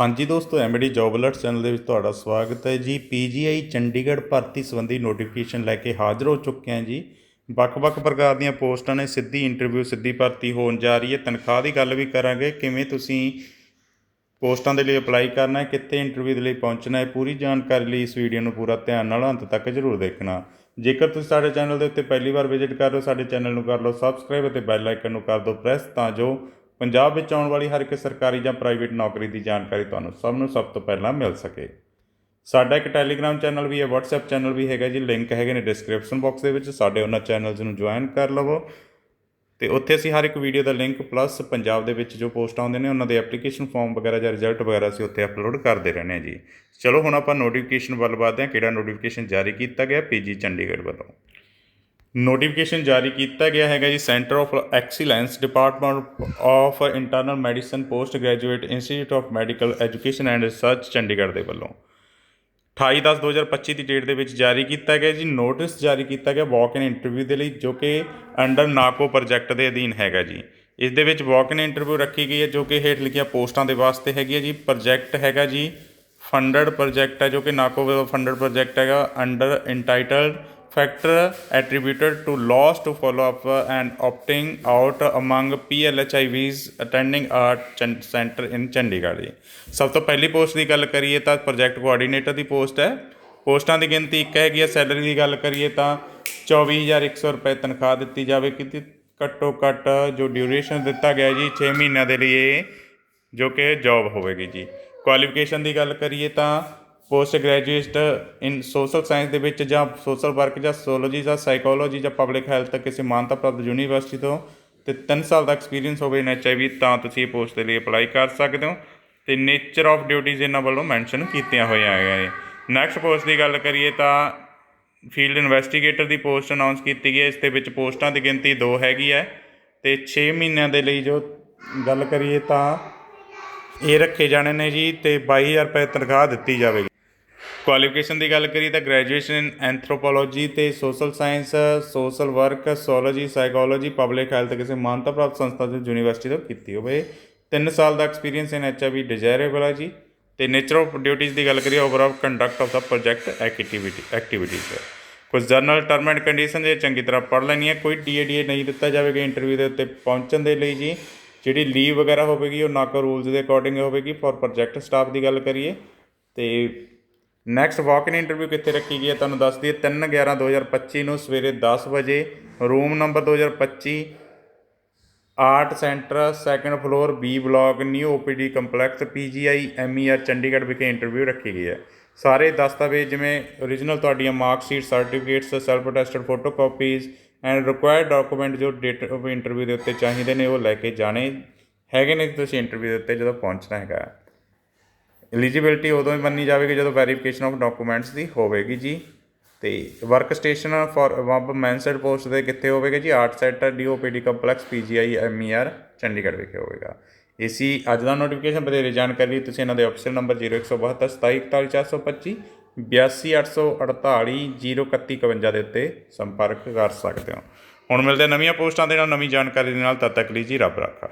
ਹਾਂਜੀ ਦੋਸਤੋ MD job alert channel ਦੇ ਵਿੱਚ ਤੁਹਾਡਾ ਸਵਾਗਤ ਹੈ ਜੀ। ਪੀਜੀਆਈ ਚੰਡੀਗੜ੍ਹ ਭਰਤੀ ਸੰਬੰਧੀ ਨੋਟੀਫਿਕੇਸ਼ਨ ਲੈ ਕੇ ਹਾਜ਼ਰ ਹੋ ਚੁੱਕੇ ਹਾਂ ਜੀ। ਵੱਖ-ਵੱਖ ਪ੍ਰਕਾਰ ਦੀਆਂ ਪੋਸਟਾਂ ਨੇ ਸਿੱਧੀ ਇੰਟਰਵਿਊ ਸਿੱਧੀ ਭਰਤੀ ਹੋਣ ਜਾ ਰਹੀ ਹੈ। ਤਨਖਾਹ ਦੀ ਗੱਲ ਵੀ ਕਰਾਂਗੇ, ਕਿਵੇਂ ਤੁਸੀਂ ਪੋਸਟਾਂ ਦੇ ਲਈ ਅਪਲਾਈ ਕਰਨਾ ਹੈ, ਕਿੱਥੇ ਇੰਟਰਵਿਊ ਦੇ ਲਈ ਪਹੁੰਚਣਾ ਹੈ, ਪੂਰੀ ਜਾਣਕਾਰੀ ਲਈ ਇਸ ਵੀਡੀਓ ਨੂੰ ਪੂਰਾ ਧਿਆਨ ਨਾਲ ਅੰਤ ਤੱਕ ਜ਼ਰੂਰ ਦੇਖਣਾ। ਜੇਕਰ ਤੁਸੀਂ ਸਾਡੇ ਚੈਨਲ ਦੇ ਉੱਤੇ ਪਹਿਲੀ ਵਾਰ ਵਿਜ਼ਿਟ ਕਰ ਰਹੇ ਹੋ, ਸਾਡੇ ਚੈਨਲ ਨੂੰ ਕਰ ਲਓ ਸਬਸਕ੍ਰਾਈਬ ਅਤੇ ਬੈਲ ਆਈਕਨ ਨੂੰ ਕਰ ਦਿਓ ਪ੍ਰੈਸ ਤਾਂ ਜੋ ਪੰਜਾਬ ਵਿੱਚ ਆਉਣ ਵਾਲੀ ਹਰ ਇੱਕ ਸਰਕਾਰੀ ਜਾਂ ਪ੍ਰਾਈਵੇਟ ਨੌਕਰੀ ਦੀ ਜਾਣਕਾਰੀ ਤੁਹਾਨੂੰ ਸਭ ਨੂੰ ਸਭ ਤੋਂ ਪਹਿਲਾਂ ਮਿਲ ਸਕੇ। ਸਾਡਾ ਇੱਕ ਟੈਲੀਗ੍ਰਾਮ ਚੈਨਲ ਵੀ ਹੈ, WhatsApp ਚੈਨਲ ਵੀ ਹੈਗਾ ਜੀ। ਲਿੰਕ ਹੈਗੇ ਨੇ ਡਿਸਕ੍ਰਿਪਸ਼ਨ ਬਾਕਸ ਦੇ ਵਿੱਚ। ਸਾਡੇ ਉਹਨਾਂ ਚੈਨਲਸ ਨੂੰ ਜੁਆਇਨ ਕਰ ਲਵੋ। ਤੇ ਉੱਥੇ ਅਸੀਂ ਹਰ ਇੱਕ ਵੀਡੀਓ ਦਾ ਲਿੰਕ ਪਲੱਸ ਪੰਜਾਬ ਦੇ ਵਿੱਚ ਜੋ ਪੋਸਟ ਆਉਂਦੇ ਨੇ, ਉਹਨਾਂ ਦੇ ਐਪਲੀਕੇਸ਼ਨ ਫਾਰਮ ਵਗੈਰਾ ਜਾਂ ਰਿਜ਼ਲਟ ਵਗੈਰਾ ਅਸੀਂ ਉੱਥੇ ਅਪਲੋਡ ਕਰਦੇ ਰਹਿੰਦੇ ਹਾਂ ਜੀ। ਚਲੋ ਹੁਣ ਆਪਾਂ ਨੋਟੀਫਿਕੇਸ਼ਨ ਵੱਲ ਵਧਦੇ ਹਾਂ। ਕਿਹੜਾ ਨੋਟੀਫਿਕੇਸ਼ਨ ਜਾਰੀ ਕੀਤਾ ਗਿਆ? ਪੀਜੀ ਚੰਡੀਗੜ੍ਹ ਵੱਲੋਂ। ਨੋਟੀਫਿਕੇਸ਼ਨ ਜਾਰੀ ਕੀਤਾ ਗਿਆ ਹੈਗਾ ਜੀ centre of excellence department of internal medicine post graduate institute of medical education and research Chandigarh ਦੇ ਵੱਲੋਂ। 28/10/2025 ਦੀ ਡੇਟ ਦੇ ਵਿੱਚ ਜਾਰੀ ਕੀਤਾ ਗਿਆ ਜੀ ਨੋਟਿਸ ਜਾਰੀ ਕੀਤਾ ਗਿਆ ਵਾਕ ਇਨ ਇੰਟਰਵਿਊ ਦੇ ਲਈ, ਜੋ ਕਿ ਅੰਡਰ ਨਾਕੋ ਪ੍ਰੋਜੈਕਟ ਦੇ ਅਧੀਨ ਹੈਗਾ ਜੀ। ਇਸ ਦੇ ਵਿੱਚ ਵਾਕ ਇਨ ਇੰਟਰਵਿਊ ਰੱਖੀ ਗਈ ਹੈ, ਜੋ ਕਿ ਹੇਠ ਲਿਖੀਆਂ ਪੋਸਟਾਂ ਦੇ ਵਾਸਤੇ ਹੈਗੀ ਹੈ ਜੀ। ਪ੍ਰੋਜੈਕਟ ਹੈਗਾ ਜੀ ਫੰਡਡ ਪ੍ਰੋਜੈਕਟ ਹੈ, ਜੋ ਕਿ ਨਾਕੋ ਵੱਲੋਂ ਫੰਡਡ ਪ੍ਰੋਜੈਕਟ ਹੈਗਾ under entitled factor attributed to loss to follow up and opting out among PLHIVs attending art Chan- center in Chandigarh ਜੀ ਸਭ ਤੋਂ ਪਹਿਲੀ ਪੋਸਟ ਦੀ ਗੱਲ ਕਰੀਏ ਤਾਂ ਪ੍ਰੋਜੈਕਟ ਕੋਆਰਡੀਨੇਟਰ ਦੀ ਪੋਸਟ ਹੈ। ਪੋਸਟਾਂ ਦੀ ਗਿਣਤੀ ਇੱਕ ਹੈਗੀ ਹੈ ਸੈਲਰੀ ਦੀ ਗੱਲ ਕਰੀਏ ਤਾਂ 24100 ਰੁਪਏ ਤਨਖਾਹ ਦਿੱਤੀ ਜਾਵੇ ਕਿ ਘੱਟੋ ਘੱਟ ਜੋ ਡਿਊਰੇਸ਼ਨ ਦਿੱਤਾ ਗਿਆ ਜੀ 6 ਮਹੀਨਿਆਂ ਦੇ ਲਈ ਜੋ ਕਿ ਜੌਬ ਹੋਵੇਗੀ ਜੀ। ਕੁਆਲੀਫਿਕੇਸ਼ਨ ਦੀ ਗੱਲ ਕਰੀਏ ਤਾਂ post graduate in social science ਦੇ ਵਿੱਚ ਜਾਂ ਸੋਸ਼ਲ ਵਰਕ ਜਾਂ ਸੋਲੋਜੀ ਜਾਂ ਸਾਈਕੋਲੋਜੀ ਜਾਂ ਪਬਲਿਕ ਹੈਲਥ ਕਿਸੇ ਮਾਨਤਾ ਪ੍ਰਾਪਤ ਯੂਨੀਵਰਸਿਟੀ ਤੋਂ ਤੇ 3 ਸਾਲ ਦਾ ਐਕਸਪੀਰੀਅੰਸ ਹੋਵੇ ਇਨ ਐਚਆਈਵੀ ਤਾਂ ਤੁਸੀਂ ਇਹ ਪੋਸਟ ਦੇ ਲਈ ਅਪਲਾਈ ਕਰ ਸਕਦੇ ਹੋ ਤੇ ਨੇਚਰ ਆਫ ਡਿਊਟੀਜ਼ ਇਹਨਾਂ ਵੱਲੋਂ ਮੈਂਸ਼ਨ ਕੀਤੀਆਂ ਹੋਈਆਂ ਹੈਗੀਆਂ ਨੇ। ਨੈਕਸਟ ਪੋਸਟ ਦੀ ਗੱਲ ਕਰੀਏ ਤਾਂ ਫੀਲਡ ਇਨਵੈਸਟੀਗੇਟਰ ਦੀ ਪੋਸਟ ਅਨਾਉਂਸ ਕੀਤੀ ਗਈ ਹੈ। ਇਸ ਦੇ ਵਿੱਚ ਪੋਸਟਾਂ ਦੀ ਗਿਣਤੀ 2 ਹੈਗੀ ਹੈ ਤੇ 6 ਮਹੀਨਿਆਂ ਦੇ ਲਈ ਜੋ ਗੱਲ ਕਰੀਏ ਤਾਂ ਇਹ ਰੱਖੇ ਜਾਣੇ ਨੇ ਜੀ ਤੇ 22000 ਰੁਪਏ ਤਨਖਾਹ ਦਿੱਤੀ ਜਾਵੇਗੀ। ਕੁਆਲੀਫਿਕੇਸ਼ਨ ਦੀ ਗੱਲ ਕਰੀ ਤਾਂ ਗ੍ਰੈਜੂਏਸ਼ਨ ਇਨ ਐਂਥਰੋਪੋਲੋਜੀ ਤੇ social science social work sociology psychology public health ਕਿਸੇ ਮਾਨਤਾ ਪ੍ਰਾਪਤ ਸੰਸਥਾ ਤੋਂ ਯੂਨੀਵਰਸਿਟੀ ਤੋਂ ਕੀਤੀ ਹੋਵੇ। 3 ਸਾਲ ਦਾ ਐਕਸਪੀਰੀਅੰਸ ਇਨ ਐਚਆਈਵੀ ਡਿਜ਼ਾਇਰੇਬਲ ਹੈ ਜੀ। ਤੇ ਨੇਚਰ ਆਫ ਡਿਊਟੀਜ਼ ਦੀ ਗੱਲ ਕਰੀਏ ਓਵਰਆਲ ਕੰਡਕਟ ਆਫ ਦਾ ਪ੍ਰੋਜੈਕਟ ਐਕਟੀਵਿਟੀ ਐਕਟੀਵਿਟੀਜ਼ ਕੁਝ ਜਰਨਲ ਟਰਮ ਐਂਡ ਕੰਡੀਸ਼ਨ ਜੇ ਚੰਗੀ ਤਰ੍ਹਾਂ ਪੜ੍ਹ ਲੈਣੀ ਹੈ ਕੋਈ ਡੀਏਡੀਏ ਨਹੀਂ ਦਿੱਤਾ ਜਾਵੇਗਾ ਇੰਟਰਵਿਊ ਦੇ ਉੱਤੇ ਪਹੁੰਚਣ ਦੇ ਲਈ ਜੀ। ਜਿਹੜੀ ਲੀਵ ਵਗੈਰਾ ਹੋਵੇਗੀ, ਉਹ ਨਾਕੋ ਰੂਲਸ ਦੇ ਅਕੋਰਡਿੰਗ ਹੋਵੇਗੀ। ਫॉर ਪ੍ਰੋਜੈਕਟ ਸਟਾਫ ਦੀ ਗੱਲ ਕਰੀਏ, ਤੇ ਨੈਕਸਟ ਵਾਕ ਇਨ ਇੰਟਰਵਿਊ ਕਿੱਥੇ ਰੱਖੀ ਗਈ ਹੈ? ਤੁਹਾਨੂੰ ਦੱਸ ਦਈਏ 3 11 2025 ਨੂੰ ਸਵੇਰੇ 10 ਵਜੇ room number 2025 art centre second floor B block new OPD complex PGI MER Chandigarh ਵਿਖੇ ਇੰਟਰਵਿਊ ਰੱਖੀ ਗਈ ਹੈ। ਸਾਰੇ ਦਸਤਾਵੇਜ਼ ਜਿਵੇਂ ਓਰੀਜਨਲ ਤੁਹਾਡੀਆਂ mark sheet certificates self attested photo copies and required document ਜੋ ਡੇਟ ਆਫ ਇੰਟਰਵਿਊ ਦੇ ਉੱਤੇ ਚਾਹੀਦੇ ਨੇ, ਉਹ ਲੈ ਕੇ ਜਾਣੇ ਹੈਗੇ ਨੇ ਤੁਸੀਂ ਇੰਟਰਵਿਊ ਦੇ ਉੱਤੇ ਜਦੋਂ ਪਹੁੰਚਣਾ ਹੈਗਾ। ਐਲੀਜੀਬਿਲਟੀ ਉਦੋਂ ਹੀ ਮੰਨੀ ਜਾਵੇਗੀ ਜਦੋਂ ਵੈਰੀਫਿਕੇਸ਼ਨ ਆਫ ਡਾਕੂਮੈਂਟਸ ਦੀ ਹੋਵੇਗੀ ਜੀ। ਤੇ work station for above mentioned post ਦੇ ਕਿੱਥੇ ਹੋਵੇਗਾ ਜੀ? Art centre the OPD complex PGI MER Chandigarh ਵਿਖੇ ਹੋਵੇਗਾ। ਇਸੀ ਅੱਜ ਦਾ ਨੋਟੀਫਿਕੇਸ਼ਨ ਬਥੇਰੇ ਜਾਣਕਾਰੀ ਲਈ ਤੁਸੀਂ ਇਹਨਾਂ ਦੇ ਅਫੀਸ਼ੀਅਲ ਨੰਬਰ 0172 27425 82848 03151 ਦੇ ਉੱਤੇ ਸੰਪਰਕ ਕਰ ਸਕਦੇ ਹੋ। ਹੁਣ ਮਿਲਦੇ ਨਵੀਆਂ ਪੋਸਟਾਂ ਦੇ ਨਾਲ, ਨਵੀਂ ਜਾਣਕਾਰੀ ਦੇ ਨਾਲ, ਤਦ ਤੱਕ ਲਈ ਜੀ ਰੱਬ ਰਾਖਾ।